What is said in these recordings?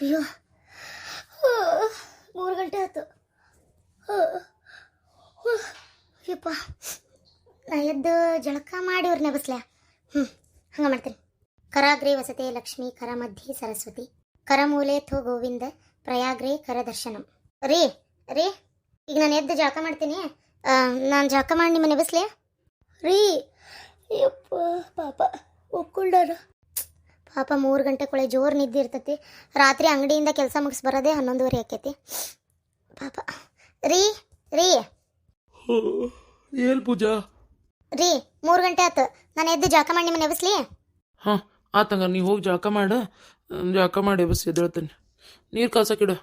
ಅಯ್ಯೋ. ಮೂರು ಗಂಟೆ ಆಯ್ತು. ಯಪ್ಪ ನಾ ಎದ್ದು ಜಳಕ ಮಾಡಿ ಅವ್ರನ್ನ ನೆಬಸ್ಲ್ಯಾ ಹ್ಞೂ, ಹಂಗೆ ಮಾಡ್ತೀನಿ. ಕರಾಗ್ರೆ ವಸತೆ ಲಕ್ಷ್ಮಿ, ಕರ ಮಧ್ಯೆ ಸರಸ್ವತಿ. ಕರಮೂಲೆ ಥೋ ಗೋವಿಂದ, ಪ್ರಯಾಗ್ರೆ ಕರ ದರ್ಶನಂ. ರೀ ರೀ, ಈಗ ನಾನು ಎದ್ದು ಜಳಕ ಮಾಡ್ತೀನಿ. ನಾನು ಜಳಕ ಮಾಡಿ ನಿಮ್ಮ ನೆಬಸ್ಲ್ಯಾ ರೀ. ಯಪ್ಪ ಪಾಪ ಒಪ್ಕೊಂಡಾರ ಪಾಪ ಮೂರು ಗಂಟೆ ಕೊಳೆ ಜೋರು ನಿದ್ದೆ ಇರ್ತೈತಿ ರಾತ್ರಿ ಅಂಗಡಿಯಿಂದ ಕೆಲಸ ಮುಗಿಸಿ ಬರೋದೇ ಹನ್ನೊಂದುವರೆ ಆಕೈತಿ. ಪಾಪ. ರೀ ರೀ. ಏನ್ ಪೂಜಾ? ರೀ ಮೂರು ಗಂಟೆ ಆತು. ನಾನು ಎದ್ದು ಜಾಕ ಮಾಡಿ ನಿಮ್ಮನ್ನ ನೆಬಸ್ಲಿ ಹಾಂ ಆತಂಗ ನೀವು ಹೋಗಿ ಜಳಕ ಮಾಡು. ಜಾಕ ಜಳಕ ಮಾಡಿ ಬಸ್ ಎದ್ದೇಳ್ತೇನೆ. ನೀರು ಕಾಸಕ್ಕಿಡು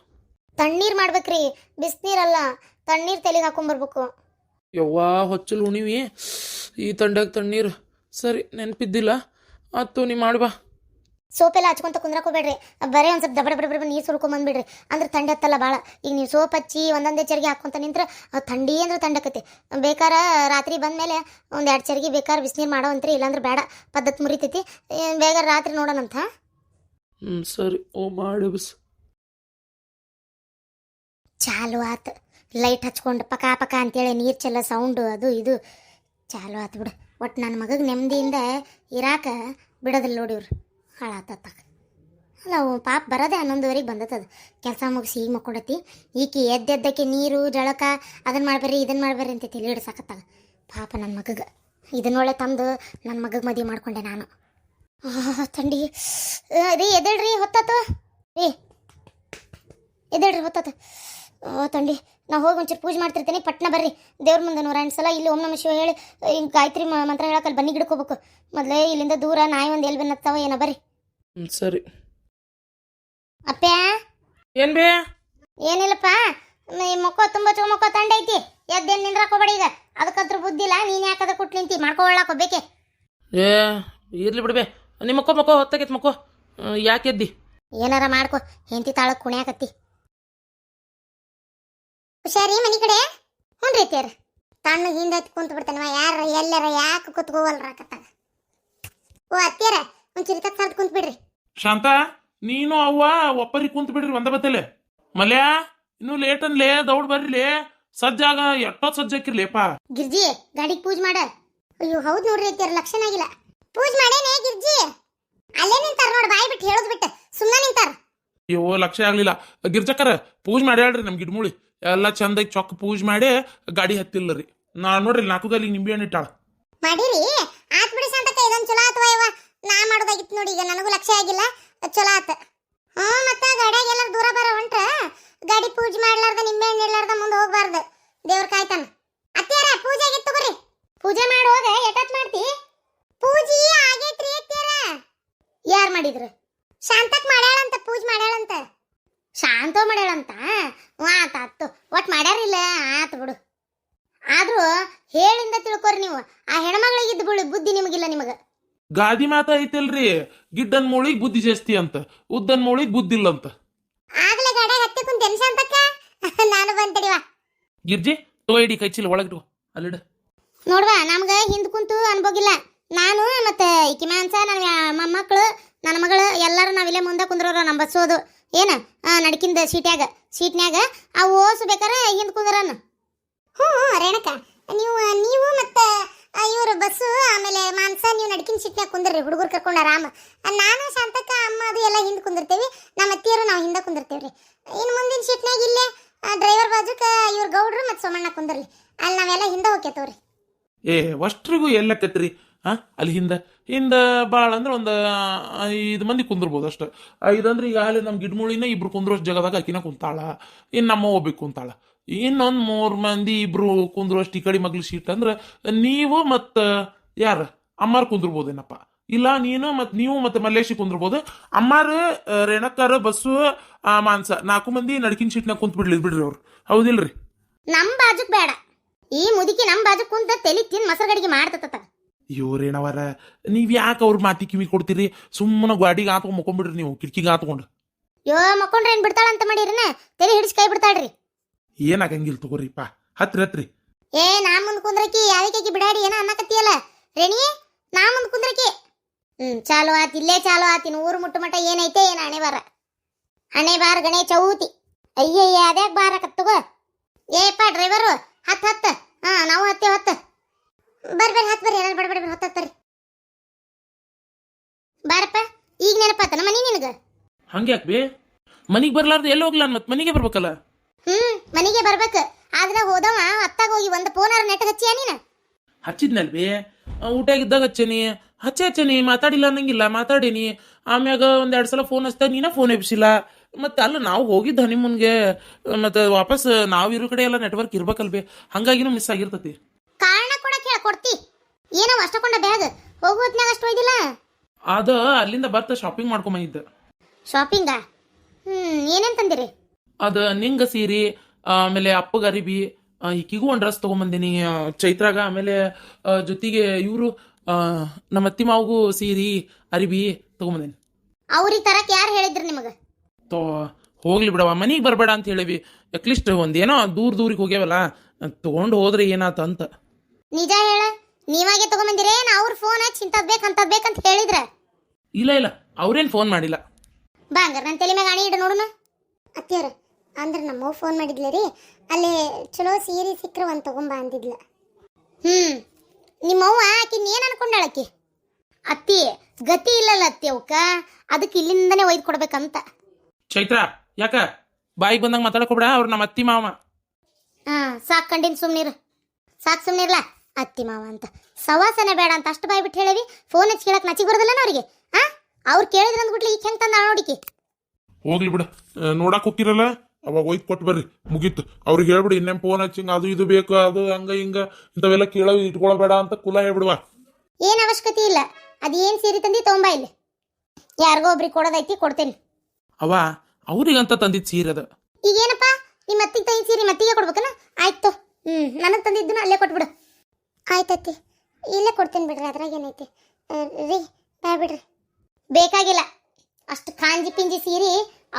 ತಣ್ಣೀರು ಮಾಡ್ಬೇಕ್ರಿ. ಬಿಸಿನೀರಲ್ಲ ತಣ್ಣೀರು ತಲೆಗೆ ಹಾಕೊಂಬರ್ಬೇಕು. ಯವ್ವಾ ಹೊಚ್ಚಲು ಉಣಿವಿ. ಈ ತಂಡಾಗ ತಣ್ಣೀರು. ಸರಿ ನೆನಪಿದ್ದಿಲ್ಲ. ಆತು ನೀ ಮಾಡ್ಬಾ. ಸೋಪೆಲ್ಲ ಹಚ್ಕೊಂತ ಕುಂದ್ರಕೋಬೇಡ್ರಿ ಬರೀ ಒಂದು ಸ್ವಲ್ಪ ದಬಡ ಬಡ ನೀರು ಸುರ್ಕೊಂಬಂದ್ಬಿಡ್ರಿ ಅಂದ್ರೆ ಥಂಡಿ ಹತ್ತಲ್ಲ ಭಾಳ ಈಗ ನೀವು ಸೋಪ್ ಹಚ್ಚಿ ಒಂದೊಂದೇ ಚರ್ಗಿ ಹಾಕ್ಕೊಂತ ನಿಂತ್ರೆ ಥಂಡಿ ಅಂದ್ರೆ ತಂಡಕತಿ ಬೇಕಾರ ರಾತ್ರಿ ಬಂದಮೇಲೆ ಒಂದು ಎರಡು ಚರ್ಗಿ ಬೇಕಾದ್ರೆ ಬಿಸಿನೀರು ಮಾಡೋ ಅಂತ್ರಿ ಇಲ್ಲಾಂದ್ರೆ ಬೇಡ ಪದ್ಧತಿ ಮುರಿತೈತಿ. ಬೇಗ ರಾತ್ರಿ ನೋಡೋಣಂತ. ಹ್ಞೂ ಸರಿ. ಓ ಮಾಡಿ ಬಸ್. ಚಾಲು ಆತು. ಲೈಟ್ ಹಚ್ಕೊಂಡು ಪಕ ಪಕ ಅಂತೇಳಿ ನೀರು ಚೆಲ್ಲ ಸೌಂಡು ಅದು ಇದು. ಚಾಲು ಆತು ಬಿಡು. ಒಟ್ಟು ನನ್ನ ಮಗಗೆ ನೆಮ್ಮದಿಯಿಂದ ಇರಾಕ ಬಿಡೋದಿಲ್ಲ ನೋಡಿ ಇವ್ರು. ಹಾಳಾತ ಅಲ್ಲ ಪಾಪ ಬರೋದೇ ಹನ್ನೊಂದುವರೆಗೆ ಬಂದತ್ತದು ಕೆಲಸ ಮುಗಿಸಿ ಈಗ ಮಕ್ಕೊಡತಿ. ಈಕಿ ಎದ್ದೆದ್ದಕ್ಕೆ ನೀರು, ಜಳಕ ಅದನ್ನು ಮಾಡ್ಬೇರಿ ಇದನ್ನು ಮಾಡ್ಬೇರಿ ಅಂತ ತಿಳಿ ಹಿಡ್ಸಾಕತ್ತಾಗ ಪಾಪ ನನ್ನ ಮಗಗೆ. ಇದನ್ನೊಳ್ಳೆ ತಂದು ನನ್ನ ಮಗಗೆ ಮದುವೆ ಮಾಡ್ಕೊಂಡೆ ನಾನು. ತಂಡಿ. ರೀ ಎದಳ್ರಿ ಹೊತ್ತಾತು. ರೀ. ಎದಳ್ರಿ ಹೊತ್ತಾತು. ಓ ತಂಡಿ ನಾ ಹೋಗಿ ಒಂಚೂರು ಪೂಜೆ ಮಾಡ್ತಿರ್ತೀನಿ. ಪಟ್ನ ಬರ್ರಿ. ದೇವ್ರ ಮುಂದೆ ನೂರ ಎಂಟು ಸಲ ಇಲ್ಲಿ ಓಂ ನಮ ಶಿವ ಹೇಳಿ ಹಿಂಗೆ ಗಾಯತ್ರಿ ಮಂತ್ರ ಹೇಳಕ್ಕಲ್ಲಿ ಬನ್ನಿ ಗಿಡಕ್ಕೆ ಹೋಗ್ಬೇಕು. ಮೊದಲೇ ಇಲ್ಲಿಂದ ದೂರ ನಾಯಿ ಒಂದು ಎಲ್ಲಿ ಬೆನ್ನತ್ತಾವ ಏನೋ ಬರ್ರಿ. ಸರಿ. ಅಪ್ಪ್ಯಾ ಏನ್ ಬೇ? ಏನಿಲ್ಲಪ್ಪ ಈ ಮೊಕ್ಕ ತುಂಬ ಚೋ ಮೊಕ್ಕ ತಂಡ ಐತಿ. ಎದ್ದೇನು ನಿಂದ್ರಾಕೋಬೇಡಿ ಈಗ. ಅದಕ್ಕಂತ್ರ ಬುದ್ಧಿ ಇಲ್ಲ ನೀನು ಯಾಕದ ಕೊಟ್ಟು ನಿಂತಿ? ಮಾಡ್ಕೊಳಕ್ ಹೋಗ್ಬೇಕೆ. ಏ ಇರ್ಲಿ ಬಿಡ್ಬೇ ನಿಮ್ಮ ಮಕ್ಕೋ ಮಕ್ಕೋ ಹೊತ್ತಾಗೈತಿ ಮಕ್ಕೋ. ಯಾಕೆ ಎದ್ದಿ? ಏನಾರ ಮಾಡ್ಕೋ. ಹೆಂತಿ ತಾಳಕ್ಕೆ ಕುಣ್ಯಾಕತ್ತಿ. ಹುಷಾರಿ ಮನಿ ಕಡೆ? ಹ್ಞೂ ರೀ ತೇರ ತಣ್ಣ ಹಿಂದೆ ಹತ್ತಿ ಕುಂತ ಬಿಡ್ತಾನವ ಯಾರ ಎಲ್ಲಾರ ಯಾಕೆ ಕುತ್ಕೋವಲ್ರಾಕತ್ತಾಗ ಓ ಅತ್ತೀರ ಒಂಚೂರು ಚಿರಿತ ಸರ್ದು ಕುಂತ ಬಿಡ್ರಿ. ಶಾಂತ ನೀನು ಅವ್ವ ಒಪ್ಪರಿ ಕುಂತ್ ಬಿಡ್ರಿ ಒಂದ ಬತ್ತಲೆ. ಮಲ್ಯ ಇನ್ನು ಲೇಟ್ ಅನ್ಲೇ ದೌಡ್ ಬರ್ರಿಲೇ ಸಜ್ಜಾಗ ಎಷ್ಟೋ ಸಜ್ಜಾಕಿರ್ಲೇಪ ಗಿರ್ಜಿ ಗಾಡಿಗೆ ಪೂಜೆ ಮಾಡ. ಅಯ್ಯೋ ಹೌದು ನೋಡ್ರಿ ಅತ್ತೀರ ಲಕ್ಷಣ ಆಗಿಲ್ಲ. ಪೂಜೆ ಮಾಡೇನೆ ಗಿರ್ಜಿ? ಅಲ್ಲೇ ನಿಂತಾರ ನೋಡಿ ಬಾಯಿ ಬಿಟ್ಟು ಹೇಳೋದ್ ಬಿಟ್ಟು ಸುಮ್ಮನೆ ನಿಂತಾರ. ಅಯ್ಯೋ ಲಕ್ಷ ಆಗ್ಲಿಲ್ಲ. ಗಿರ್ಜಕ್ಕರ ಪೂಜೆ ಮಾಡ್ಯಾಳ್ರಿ ನಮ್ ಗಿಡ್ಮುಳಿ. ಎಲ್ಲ ಚಂದಾಗಿ ಚೊಕ್ಕ ಪೂಜೆ ಮಾಡಿ ಗಾಡಿ ಹತ್ತಿಲ್ಲ ರೀ. ನಾ ನೋಡ್ರಿ ನಾಲ್ಕು ಗಾಲಿ ನಿಂಬೆ ಹಣ್ಣು ಇಟ್ಟಾಳ. ಮಾಡಿರಿ? ಆತ್ ಬಿಡಿ ಸಂತಕ ಇದೊಂದು ಚಲೋ ಆತ್ವ ಯವ್ವ ನಾ ಮಾಡೋದಾಗಿತ್ತು ನೋಡಿ, ಈಗ ನನಗೂ ಲಕ್ಷ್ಯ ಆಗಿಲ್ಲ. ಚಲೋ ಆತ. ಹ್ಞೂ, ಮತ್ತೆ ಗಾಡಿಯಾಗ ಎಲ್ಲರೂ ದೂರ ಬರ ಹೊಂಟ್ರ? ಗಾಡಿ ಪೂಜೆ ಮಾಡ್ಲಾರ್ದ, ನಿಂಬೆ ಹಣ್ಣು ಇರ್ಲಾರ್ದ ಮುಂದೆ ಹೋಗ್ಬಾರ್ದು. ದೇವ್ರ ಕಾಯ್ತಾನ. ಅತ್ಯಾರ ಪೂಜೆ ಆಗಿತ್ತು ತಗೋರಿ. ಪೂಜೆ ಮಾಡೋಗ ಎಟತ್ ಮಾಡ್ತಿ? ಪೂಜೆ ಆಗೈತ್ರಿ ಅತ್ಯಾರ ಯಾರು ಮಾಡಿದ್ರು? ಶಾಂತಕ್ ಮಾಡ್ಯಾಳಂತ, ಪೂಜೆ ಮಾಡ್ಯಾಳಂತ. ಶಾಂತ ಮಾಡ್ಯಾಳಂತ? ಆತ ಆತು. ಒಟ್ ಮಾಡ್ಯಾರಿಲ್ಲ ಆತು ಬಿಡು. ಆದ್ರೂ ಹೇಳಿಂದ ತಿಳ್ಕೊರಿ ನೀವು. ಆ ಹೆಣ್ಮಗಳಿಗೆ ಬಿಡು ಬುದ್ಧಿ ನಿಮಗಿಲ್ಲ ನಿಮಗ. ಗಾದಿ ಮಾತ ಐತಲ್ರಿ? ಗಿಡ್ಡನ್ ಮೂಳಿಗ್ ಬುದ್ಧಿ ಜಾಸ್ತಿ ಅಂತ. ಉದ್ದನ್ ಮೂಳಿಗ್ ಬುದ್ಧಿ ಇಲ್ಲ ಅಂತ. ಆಗ್ಲೇ ಗಾಡಿ ಹತ್ತಿ ಕುಂತ ಶಾಂತಕ್ಕ ನಾನು ಬಂತಡಿವ ಗಿರ್ಜಿ ತೋ ಇಡಿ ಕೈಚಿಲ್ ಚೀಲ ಒಳಗಿಡು ಅಲ್ಲಿಡ. ನೋಡ್ವಾ ನಮ್ಗ ಹಿಂದ್ ಕುಂತು ಅನ್ಬೋಗಿಲ್ಲ ನಾನು ಮತ್ತೆ ಈಕಿ ಮಾನ್ಸ ನನ್ನ ಮೊಮ್ಮಕ್ಕಳು ನನ್ನ ಮಗಳು ಎಲ್ಲರೂ ನಾವಿಲ್ಲೇ ಮುಂದೆ ಕುಂದ್ರೋರು ನಮ್ಮ ಬಸ್ಸೋದು ಏನ? ನಡಕಿಂದ ಸೀಟ್ಯಾಗ, ಸೀಟ್ನ್ಯಾಗ ಆ ಓಸು ಹಿಂದ್ ಕುಂದ್ರನು. ಹ್ಞೂ ರೇಣಕ ನೀವು ನೀವು ಮತ್ತೆ ಇವರು ಬಸ್ಸು, ಆಮೇಲೆ ಮಾಂಸ, ನೀವು ನಡ್ಕಿನ ಸೀಟ್ನ್ಯಾಗ ಕುಂದ್ರಿ, ಹುಡುಗರು ಕರ್ಕೊಂಡು ಆರಾಮ. ನಾನು, ಶಾಂತಕ್ಕ, ಅಮ್ಮ, ಅದು ಎಲ್ಲ ಹಿಂದೆ ಕುಂದಿರ್ತೇವಿ. ನಮ್ಮ ಅತ್ತಿಯರು ನಾವು ಹಿಂದೆ ಕುಂದಿರ್ತೇವ್ರಿ. ಇನ್ನು ಮುಂದಿನ ಸೀಟ್ನ್ಯಾಗ ಇಲ್ಲೇ ಡ್ರೈವರ್ ಬಾಜುಕ ಇವ್ರ ಗೌಡ್ರು ಮತ್ತು ಸೋಮಣ್ಣ ಕುಂದರ್ಲಿ ಅಲ್ಲಿ ನಾವೆಲ್ಲ ಹಿಂದೆ ಹೋಗ್ಯತವ್ರಿ ಏ, ಅಷ್ಟ್ರಿಗೂ ಎಲ್ಲಕತ್ರಿ ಹಾ ಅಲ್ಲಿ ಹಿಂದೆ. ಹಿಂದೆ ಭಾಳ ಅಂದ್ರೆ ಒಂದು ಐದು ಮಂದಿ ಕುಂದಿರ್ಬೋದು ಅಷ್ಟ. ಐದಂದ್ರೆ ಈಗ ಅಲ್ಲಿ ನಮ್ಮ ಗಿಡ್ಮೂಳಿನ ಇಬ್ರು ಕುಂದ್ರೋಷ್ಟು ಜಾಗದಾಗ ಆಕಿನ ಕುಂತಾಳ ಇನ್ನು ನಮ್ಮ ಹೋಗ್ಬೇಕು ಕುಂತಾಳ. ಇನ್ನೊಂದು ಮೂರು ಮಂದಿ ಇಬ್ರು ಕುಂದ್ರೋಷ್ಟು ಈ ಕಡೆ ಮಗ್ಳು ಸೀಟ್ ಅಂದ್ರೆ ನೀವು ಮತ್ತು ಯಾರು? ಅಮ್ಮಾರ್ ಕುಂದಿರ್ಬೋದೇನಪ್ಪ? ಇಲ್ಲ ನೀನು ಮತ್ತು ನೀವು ಮತ್ತು ಮಲ್ಲೇಶಿ ಕುಂದಿರ್ಬೋದು. ಅಮ್ಮಾರು ರೇಣಕ್ಕಾರ ಬಸ್ಸು ಆ, ಮಾನ್ಸ ನಾಲ್ಕು ಮಂದಿ ನಡ್ಕಿನ ಸೀಟ್ನಾಗ ಕುಂತ್ ಬಿಡ್ಲಿ ಬಿಡ್ರಿ ಅವ್ರು. ಹೌದಿಲ್ರಿ? ನಮ್ಮ ಬಾಜುಕ್ ಬೇಡ. ಈ ಮುದುಕಿ ನಮ್ಮ ಬಾಜು ಕುಂತ ತಲೆ ತಿನ್ ಮೊಸರುಗಡಿಗೆ ಮಾಡ್ತತ ಇವ್ರೇನವರ ನೀವ್ ಯಾಕೆ ಅವ್ರ ಮಾತಿ ಕಿವಿ ಕೊಡ್ತೀರಿ? ಸುಮ್ಮನೆ ಗಾಡಿಗೆ ಆತ್ಕೊಂಡ್ ಮುಕೊಂಬಿಡ್ರಿ ನೀವು ಕಿಟಕಿಗೆ ಆತ್ಕೊಂಡು. ಯೋ ಮಕ್ಕೊಂಡ್ರೆ ಏನ್ ಬಿಡ್ತಾಳ ಅಂತ ಮಾಡಿರನ ತಲೆ ಹಿಡಿಸಿ ಕೈ ಬಿಡ್ತಾಳ್ರಿ. ಏನಾಗಂಗಿಲ್ಲ ತಗೋರಿಪ್ಪ ಹತ್ರ ಹತ್ರಿ. ಏ ನಾ ಮುಂದ್ ಕುಂದ್ರಕಿ ಯಾವ್ದಕ್ಕೆ ಬಿಡಾಡಿ ಏನ ಅನ್ನಕತ್ತಿಯಲ್ಲ? ರೇಣಿ ನಾ ಮುಂದ್ ಕುಂದ್ರಕಿ. ಹ್ಮ್ ಚಾಲು ಆತ್ ಇಲ್ಲೇ ಚಾಲು ಆತಿನ ಊರು ಮುಟ್ಟು ಮಟ ಏನೈತೆ ಏನ ಹಣೆ ಬಾರ? ಹಣೆ ಬಾರ ಗಣೆ ಚೌತಿ. ಅಯ್ಯಯ್ಯ ಅದ್ಯಾಕ್ ಬಾರ ಏ ಏಪ್ಪ ಡ್ರೈವರು ಹತ್ ಹತ್ತ. ಹಾ ನಾವು ಹತ್ತೇವ್ ಹತ್ತ. ಬರ್ರಿ ಬರ್ರಿ ಹತ್ ಬರ್ರಿ ಎಲ್ಲಾರು ಬಡ ಬಡ ಹೊತ್ತ ಬರ್ರಿ. ಬಾರಪ್ಪ ಈಗ ನೆನಪಾತನ ಮನಿ ನಿನಗ? ಹಂಗ್ಯಾಕ್ ಯಾಕೆ ಬೇ? ಮನಿಗೆ ಬರ್ಲಾರ್ದು ಎಲ್ಲಿ ಹೋಗ್ಲ ಮತ್ತೆ ಮನಿಗೆ ಬರ್ಬೇಕಲ್ಲ? ಹ್ಮ್ ಮನಿಗೆ ಬರ್ಬೇಕ. ಆದ್ರೆ ಹೋದವ ಅತ್ತಾಗ ಹೋಗಿ ಒಂದು ಫೋನಾರ ನೆಟ್ ಹಚ್ಚಿಯ ನೀನ? ಹಚ್ಚಿದ್ನಲ್ ಬೇ? ಇದ್ದಾಗ ಹಚ್ಚೇನಿ. ಹಚ್ಚೆ ಹಚ್ಚೇನಿ ಮಾತಾಡಿಲ್ಲ ಅನ್ನಂಗಿಲ್ಲ ಮಾತಾಡೀನಿ. ಆಮ್ಯಾಗ ಒಂದ್ ಎರಡ್ ಸಲ ಫೋನ್ ಹಚ್ತಾ ನೀನ ಫೋನ್ ಎಬ್ಸಿಲ್ಲ. ಮತ್ತೆ ಅಲ್ಲ ನಾವು ಹೋಗಿದ್ದ ಹನಿಮೂನ್ಗೆ ಮತ್ತೆ ವಾಪಸ್ ನಾವು ಇರೋ ಕಡೆ ಎಲ್ಲ ನೆಟ್ವರ್ಕ್ ಇರ್ಬೇಕಲ್ ಬೇ. ಹಂಗಾಗಿನೂ ಮಿಸ್ ಆಗಿರ್ತತಿ. ಕೊಡ್ತಿ? ಏನೋ ಅಷ್ಟಕೊಂಡ ಬ್ಯಾಗ್. ಹೋಗೋದ್ನಾಗ ಅಷ್ಟು ಒಯ್ದಿಲ್ಲ? ಅದ ಅಲ್ಲಿಂದ ಬರ್ತಾ ಶಾಪಿಂಗ್ ಮಾಡ್ಕೊಂಬಂದಿದ್ದೆ ಶಾಪಿಂಗಾ ಹ್ಮ್ ಏನೇನ್ ತಂದಿರಿ? ಅದ ನಿಂಗ ಸೀರೆ ಆಮೇಲೆ ಅಪ್ಪಗ ಅರಿಬಿ ಈಕಿಗೂ ಒಂದು ಡ್ರೆಸ್ ತೊಗೊಂಬಂದಿನಿ ಚೈತ್ರಾಗ ಆಮೇಲೆ ಆ, ಜೊತೆಗೆ ಇವರು ನಮ್ಮ ಅತ್ತಿ ಮಾವಗೂ ಸೀರೆ ಅರಿಬಿ ತೊಗೊಂಬಂದಿನಿ. ಅವ್ರಿಗೆ ತರಕ್ ಯಾರು ಹೇಳಿದ್ರು ನಿಮಗ? ತೋ ಹೋಗ್ಲಿ ಬಿಡವ ಮನಿಗೆ ಬರಬೇಡ ಅಂತ ಹೇಳಿವಿ. ಅಟ್ಲೀಸ್ಟ್ ಒಂದೇನೋ ದೂರ ದೂರಿಗೆ ಹೋಗ್ಯಾವಲ್ಲ ತಗೊಂಡು ಹೋದ್ರೆ ಏನಾತ ಅಂತ ನಿಜ ಹೇಳ ನೀವಾಗೆ ತಗೊಂಬಂದಿರೇ? ನಾ ಅವ್ರ ಫೋನ್ ಹಚ್ಚಿ ಇಂಥದ್ ಬೇಕು ಅಂತದ್ ಬೇಕಂತ ಹೇಳಿದ್ರ. ಇಲ್ಲ ಇಲ್ಲ ಅವ್ರೇನು ಫೋನ್ ಮಾಡಿಲ್ಲ. ಬಾ ಹಂಗಾರ ನನ್ನ ತಲೆ ಮ್ಯಾಗ ಅಣಿ ಇಡ ನೋಡುನ ಅತ್ತಿಯರ ಅಂದ್ರೆ ನಮ್ಮ ಫೋನ್ ಮಾಡಿದ್ಲ ರೀ. ಅಲ್ಲಿ ಚಲೋ ಸೀರೆ ಸಿಕ್ಕ್ರ ಒಂದು ತಗೊಂಬ ಅಂದಿದ್ಲ. ಹ್ಮ್ ನಿಮ್ಮವ್ವ ಆಕಿನ್ ಏನ್ ಅನ್ಕೊಂಡಾಳಕಿ ಅತ್ತಿ ಗತಿ ಇಲ್ಲಲ್ಲ ಅತ್ತಿ ಅವಕ್ಕ ಅದಕ್ಕೆ ಇಲ್ಲಿಂದನೇ ಒಯ್ದು ಕೊಡ್ಬೇಕಂತ. ಚೈತ್ರ ಯಾಕ? ಬಾಯಿಗೆ ಬಂದಂಗ ಮಾತಾಡಕೋಬೇಡ ಅವ್ರು ನಮ್ಮ ಅತ್ತಿ ಮಾವ. ಹಾ ಸಾಕ್ ಕಂಡಿನ್ ಸುಮ್ನಿರು. ಸಾಕ್ ಸುಮ್ನಿರ್ಲ? ಅತ್ತಿ ಮಾವ ಅಂತ. ಸವಾಸನೆ ಬೇಡ ಅಂತ ಅಷ್ಟು ಬಾಯ್ ಬಿಟ್ಟು ಹೇಳಿವಿ. ಫೋನ್ ಹಚ್ಚಿ ಕೇಳಕ್ ನಚಿಗೆ ಬರೋದಿಲ್ಲ ಅವ್ರಿಗೆ. ಆ? ಅವ್ರು ಕೇಳಿದ್ರೆ ಅಂದ್ಬಿಟ್ಲಿ ಈಗ ಹೆಂಗ್ ತಂದ ನೋಡಿಕಿ? ಹೋಗ್ಲಿ ಬಿಡ. ನೋಡಕ್ ಹೋಗಿರಲ್ಲ ಅವಾಗ ಒಯ್ದು ಕೊಟ್ಟು ಬರ್ರಿ. ಮುಗೀತು. ಅವ್ರಿಗೆ ಹೇಳ್ಬಿಡಿ ಇನ್ನೇ ಫೋನ್ ಹಚ್ಚಿ ಅದು ಇದು ಬೇಕು ಅದು ಹಂಗ ಹಿಂಗ ಇಂಥವೆಲ್ಲ ಕೇಳೋ ಇಟ್ಕೊಳ್ಬೇಡ ಅಂತ ಕುಲ ಹೇಳ್ಬಿಡುವ. ಏನ್ ಅವಶ್ಯಕತೆ ಇಲ್ಲ. ಅದೇನ್ ಸೀರೆ ತಂದಿ ತೊಂಬ ಇಲ್ಲಿ. ಯಾರಿಗೋ ಒಬ್ರಿಗೆ ಕೊಡೋದೈತಿ ಕೊಡ್ತೇನೆ. ಅವ ಅವ್ರಿಗಂತ ತಂದಿದ್ ಸೀರೆ ಅದ. ಈಗ ಏನಪ್ಪ ನಿಮ್ಮ ಅತ್ತಿಗೆ ತಂದಿದ್ ಸೀರೆ ಮತ್ತಿಗೆ ಕೊಡ್ಬೇಕನ? ಆಯ್ತು ಹ್ಮ್ ನನಗೆ ತಂದಿದ್ದನ್ನ ಅಲ್ಲೇ ಕೊಟ್ಬಿಡು. ಆಯ್ತತ್ತಿ ಇಲ್ಲೇ ಕೊಡ್ತೀನಿ ಬಿಡ್ರಿ ಅದ್ರಾಗ ಏನೈತಿ. ರೀ ಬಾ ಬಿಡ್ರಿ. ಬೇಕಾಗಿಲ್ಲ. ಅಷ್ಟು ಕಾಂಜಿ ಪಿಂಜಿ ಸೀರಿ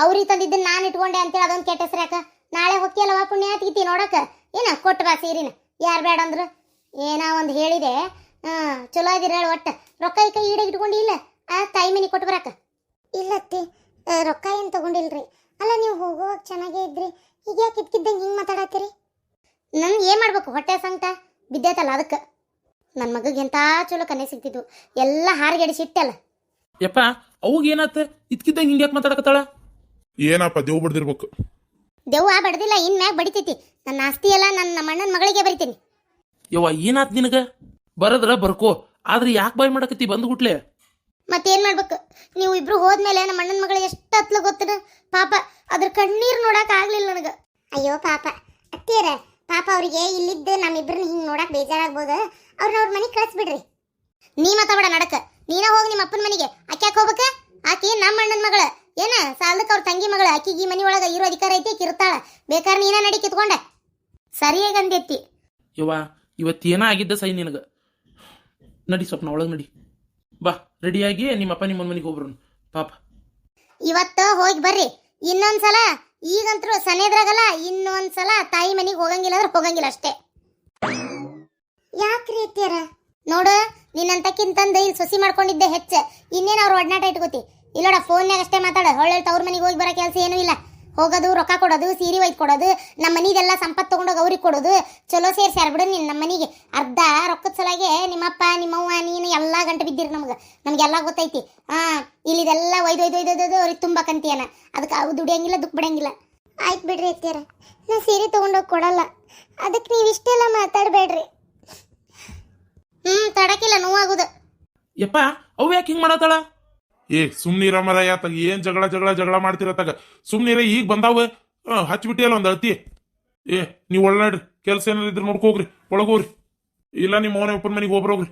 ಅವ್ರಿಗೆ ತಂದಿದ್ದನ್ನ ನಾನು ಇಟ್ಕೊಂಡೆ ಅಂತೇಳಿ ಅದೊಂದು ಕೆಟ್ಟ ಹೆಸರು ಯಾಕ? ನಾಳೆ ಹೊಕ್ಕಿಯಲ್ಲವ ಪುಣ್ಯ ಆತಿಗಿತಿ ನೋಡಕ? ಏನ ಕೊಟ್ಟು ಬಾ ಸೀರಿನ? ಯಾರು ಬೇಡ ಅಂದ್ರು? ಏನೋ ಒಂದು ಹೇಳಿದೆ. ಹಾಂ ಚಲೋ ಅದಿರ ಹೇಳು ಒಟ್ಟು. ರೊಕ್ಕ ಈ ಕೈ ಈಡಾಗಿ ಇಟ್ಕೊಂಡು ಇಲ್ಲ? ಆ ತಾಯಿ ಮನೆ ಕೊಟ್ಟು ಬರಾಕ? ಇಲ್ಲ ಅತ್ತಿ. ರೊಕ್ಕ ಏನು ತಗೊಂಡಿಲ್ರಿ? ಅಲ್ಲ ನೀವು ಹೋಗುವಾಗ ಚೆನ್ನಾಗೇ ಇದ್ರಿ. ಈಗ ಯಾಕೆ ಇದ್ಕಿದ್ದಂಗೆ ಹಿಂಗೆ ಮಾತಾಡತ್ತೀರಿ? ನನ್ಗೆ ಏನು ಮಾಡ್ಬೇಕು? ಹೊಟ್ಟೆ ಸಂಕಟ? ಬಿದ್ದೈತಲ್ಲ ಅದಕ್ಕೆ. ನನ್ನ ಮಗಗೆ ಎಂಥ ಚಲೋ ಕನೆ ಸಿಗ್ತಿದ್ವು. ಎಲ್ಲ ಹಾರಿಗೆಡಿಸಿ ಇಟ್ಟಲ್ಲ ಯಪ್ಪ ಅವಾಗ ಏನಾತ ಇದ್ಕಿದ್ದಂಗೆ ಹಿಂಗೆ ಯಾಕೆ ಮಾತಾಡಕತ್ತಾಳ? ಏನಪ್ಪ ದೇವ್ ಬಿಡ್ದಿರ್ಬೇಕು. ಆ ಬಡ್ದಿಲ್ಲ ಇನ್ ಮ್ಯಾಗ ಬಡಿತೈತಿ. ನನ್ನ ಆಸ್ತಿ ಎಲ್ಲ ನನ್ನ ನಮ್ಮ ಅಣ್ಣನ ಮಗಳಿಗೆ ಬರಿತೀನಿ. ಯವ್ವ ಏನಾತ್ ನಿನಗ? ಬರದ್ರ ಬರ್ಕೋ. ಆದ್ರೆ ಯಾಕೆ ಬಾಯ್ ಮಾಡಕತ್ತಿ ಬಂದು ಗುಟ್ಲೆ ಮತ್ತೇನ್ ಮಾಡ್ಬೇಕು? ನೀವು ಇಬ್ರು ಹೋದ್ಮೇಲೆ ನಮ್ಮ ಅಣ್ಣನ ಮಗಳಿಗೆ ಎಷ್ಟು ಹತ್ಲ ಗೊತ್ತದ? ಪಾಪ ಅದ್ರ ಕಣ್ಣೀರ್ ನೋಡಕ್ ಆಗ್ಲಿಲ್ಲ ನನಗ. ಅಯ್ಯೋ ಪಾಪ ಅತ್ತಿಯರ. ಪಾಪ ಅವ್ರಿಗೆ ಇಲ್ಲಿದ್ದು ನಮ್ಮಿಬ್ರನ್ನ ಹಿಂಗ್ ನೋಡಕ್ ಬೇಜಾರಾಗ್ಬೋದು. ಅವ್ರನ್ನ ಅವ್ರ ಮನೆಗೆ ಕಳಿಸ್ಬಿಡ್ರಿ. ನೀ ಮಾತಾಡ ನಡಕ. ನೀನ ಹೋಗಿ ನಿಮ್ಮ ಅಪ್ಪನ ಮನೆಗೆ. ಆಕೆ ಯಾಕೆ ಹೋಗ್ಬೇಕ? ಆಕಿ ನಮ್ಮ ಅಣ್ಣನ ಮಗಳ. ಏನ? ಸಾಲದಕ್ಕೆ ಅವ್ರ ತಂಗಿ ಮಗಳ. ಆಕಿಗೆ ಈ ಮನೆ ಒಳಗ ಇರೋ ಅಧಿಕಾರ ಐತಿ ಕಿರ್ತಾಳ ಬೇಕಾರ ಬೇಕಾದ್ರೆ ನೀನ ನಡಿ ಕಿತ್ಕೊಂಡೆ. ಸರಿಯಾಗಿ ಅಂದೆತ್ತಿ ಯವ್ವ ಇವತ್ತೇನ ಆಗಿದ್ದ ಸೈ ನಿನಗ? ನಡಿ ಸ್ವಪ್ನ ಒಳಗ ನಡಿ. ಬಾ ರೆಡಿಯಾಗಿ ನಿಮ್ಮಪ್ಪ ನಿಮ್ಮ ಮನೆಗೆ ಹೋಗ್ಬರು ಪಾಪ. ಇವತ್ತು ಹೋಗಿ ಬರ್ರಿ. ಇನ್ನೊಂದ್ಸಲ ಈಗಂತರೂ ಸನೇದ್ರಾಗಲ್ಲ ಇನ್ನೊಂದ್ಸಲ ತಾಯಿ ಮನೆಗೆ ಹೋಗಂಗಿಲ್ಲ ಅಂದ್ರೆ ಹೋಗಂಗಿಲ್ಲ ಅಷ್ಟೇ. ಯಾಕ್ರಿ ಅತ್ಯಾರ ನೋಡು ನಿನ್ನಂತಕ್ಕಿಂತಂದು ಇಲ್ಲಿ ಸೊಸಿ ಮಾಡ್ಕೊಂಡಿದ್ದೆ ಹೆಚ್ಚ. ಇನ್ನೇನು ಅವ್ರು ಒಡನಾಟ ಇಟ್ಕೋತಿ? ಇಲ್ಲೋಡ ಫೋನ್ಯಾಗ ಅಷ್ಟೇ ಮಾತಾಡ. ಹೊಳ್ಳೆ ತವ್ರ ಮನೆಗೆ ಹೋಗಿ ಬರೋ ಕೆಲಸ ಏನೂ ಇಲ್ಲ. ಹೋಗೋದು, ರೊಕ್ಕ ಕೊಡೋದು, ಸೀರೆ ಒಯ್ದು ಕೊಡೋದು, ನಮ್ಮ ಮನೆದೆಲ್ಲ ಸಂಪತ್ತು ತೊಗೊಂಡೋಗಿ ಅವ್ರಿಗೆ ಕೊಡೋದು, ಚಲೋ ಸೇರ್ಸ್ಯಾರ ಬಿಡು ನೀನು ನಮ್ಮ ಮನೆಗೆ. ಅರ್ಧ ರೊಕ್ಕದ ಸಲಾಗೆ ನಿಮ್ಮಪ್ಪ, ನಿಮ್ಮವ್ವ, ನೀನು ಎಲ್ಲ ಗಂಟೆ ಬಿದ್ದಿರಿ ನಮ್ಗೆ. ನಮಗೆಲ್ಲ ಗೊತ್ತೈತಿ. ಹಾ ಇಲ್ಲಿದೆಲ್ಲ ಒಯ್ದು ಒಯ್ದು ಒಯ್ದು ಅವ್ರಿಗೆ ತುಂಬ ಕಂತಿಯನ. ಅದಕ್ಕೆ ಅವು ದುಡಿಯಂಗಿಲ್ಲ ದುಃಖ ಬಿಡಂಗಿಲ್ಲ. ಆಯ್ತು ಬಿಡ್ರಿ ಅತ್ತಿಯರ, ನಾ ಸೀರೆ ತೊಗೊಂಡೋಗಿ ಕೊಡಲ್ಲ. ಅದಕ್ಕೆ ನೀವು ಇಷ್ಟೆಲ್ಲ ಮಾತಾಡಬೇಡ್ರಿ. ಹ್ಞೂ ತಡಕಿಲ್ಲ, ನೋವಾಗುದು. ಯಪ್ಪ, ಅವು ಯಾಕೆ ಹಿಂಗೆ ಮಾಡತ್ತಾಳ? ಏ, ಸುಮ್ನಿರ ಮರ ಯಾತಾಗ ಏನ್ ಜಗಳ ಜಗಳ ಜಗಳ ಮಾಡ್ತಿರತ್ತಾಗ ಸುಮ್ನಿರ, ಈಗ ಬಂದಾವ? ಹಚ್ಬಿಟ್ಟಿಯಲ್ಲ ಒಂದ್ ಅತಿ ಏ, ನೀವು ಒಳ್ಳಾಡ್ರಿ ಕೆಲ್ಸ ಏನಾರ ಇದ್ರೆ ನೋಡ್ಕೋಗ್ರಿ. ಒಳಗೋಗ್ರಿ. ಇಲ್ಲ, ನಿಮ್ಮ ಮನೆ ಒಪ್ಪನ ಮನೆಗೆ ಹೋಗ್ಬರೋಗ್ರಿ.